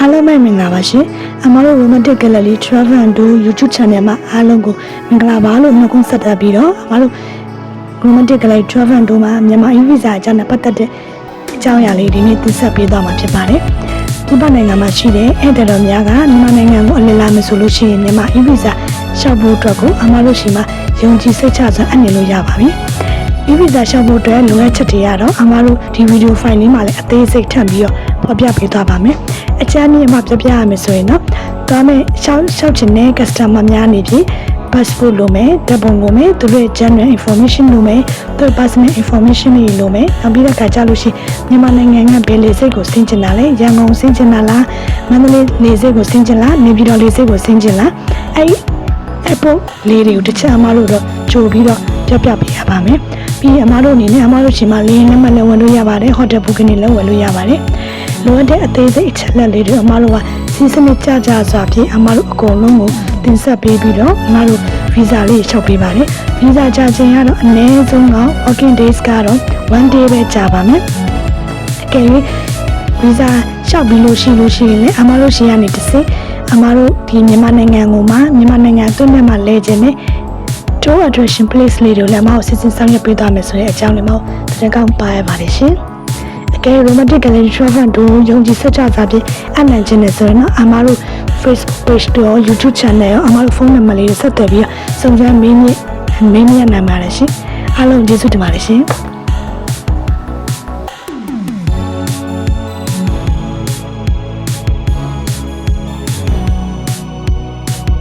အားလုံးပဲမင်္ဂလာပါရှင်အမတို့ romantic gallery travel and tour youtube channel မှာအားလုံးကိုမင်္ဂလာပါလို့နှုတ်ခွန်းဆက်သပြီးတော့အမတို့ romantic gallery travel and tour မှာမြန်မာ e-visa အကြောင်းနဲ့ပတ်သက်တဲ့အကြောင်းအရာလေးဒီနေ့သိဆက်ပေးသွားမှာဖြစ်ပါတယ်ဒီပနိုင်ငံမှာရှိတဲ့ဧည့်သည်တော်များကမြန်မာနိုင်ငံကိုအလည်လာမယ်ဆိုလို့ရှိရင်မြန်မာ e-visa ရှောက်ဖို့အတွက်ကိုအမတို့ရှိမှယုံကြည်စိတ်ချစွာအနှင်လို့ရပါပြီ။ e-visa ရှောက်ဖို့အတွက်လိုအပ်ချက်တွေကတော့အမတို့ဒီဗီဒီယိုဖိုင်လေးမှာလည်းအသေးစိတ်ထပ်ပြီးတော့ဖော်ပြပေးသွားပါမယ်။ အချမ်းကြီးအမှပြပြရမယ်ဆိုရင်တော့သွားမယ်ရှောက်ရှောက်ချင်တဲ့ customer များနေပြီ passport လိုမယ်ဓာတ်ပုံလိုမယ်သူတို့ရဲ့ general information လိုမယ်သူတို့ personal information တွေလိုမယ်နောက်ပြီးတော့ခါကြလို့ရှိရင်မြန်မာနိုင်ငံကဘယ်လေဆိပ်ကိုဆင်းချင်တာလဲရန်ကုန်ဆင်းချင်တာလားမန္တလေးလေဆိပ်ကိုဆင်းချင်လားနေပြည်တော်လေဆိပ်ကိုဆင်းချင်လားအဲ့အပေါ်လေးတွေကိုတစ်ချက်အမားတို့တော့ကြိုပြီးတော့ပြပြပေးရပါမယ်ပြီးရင်အမားတို့အနေနဲ့အမားတို့ချိန်မှာလေယာဉ်လက်မှတ်လည်းဝင်လို့ရပါတယ်ဟိုတယ်ဘုတ်ကင်းလည်းဝင်လို့ရပါတယ် လိုအပ်တဲ့အသေးစိတ်အချက်လက်လေးတွေအမားတို့ကစီးစနစ်ကြကြစွာဖြင့်အမားတို့အကုန်လုံးကိုတင်ဆက်ပေးပြီးတော့အမားတို့ဗီဇာလေးလျှောက်ပေးပါတယ်ဗီဇာကြာချိန်ကတော့အနည်းဆုံးက working days ကတော့1 day ပဲကြာပါမယ်အကယ်၍ဗီဇာလျှောက်ပြီးလို့ရှိလို့ရှိရင်လည်းအမားတို့ရှိရနေတစ်စိအမားတို့ဒီမြန်မာနိုင်ငံကိုမှမြန်မာနိုင်ငံအတွင်းထဲမှာလဲခြင်းနဲ့ tour attraction place လေးတွေကိုလည်းမဟုတ်စစ်စစ်ဆောင်ရွက်ပေးသွားမယ်ဆိုတဲ့အကြောင်းလေးမဟုတ်သတင်းကောင်းပါရပါတယ်ရှင်။ အကယ် romantic gallery travel တို့ယုံကြည်စကြစာဖြင့်အနံ့ခြင်းနဲ့ဆိုရင်တော့အမားတို့ Facebook page တို့ YouTube channel ရောအမားတို့ဖုန်းနံပါတ်လေးတွေဆက်သွယ်ပြီးစုံစမ်းမင်းမြမင်းမြနိုင်ပါတယ်ရှင်။အားလုံးကျေးဇူးတင်ပါတယ်ရှင်။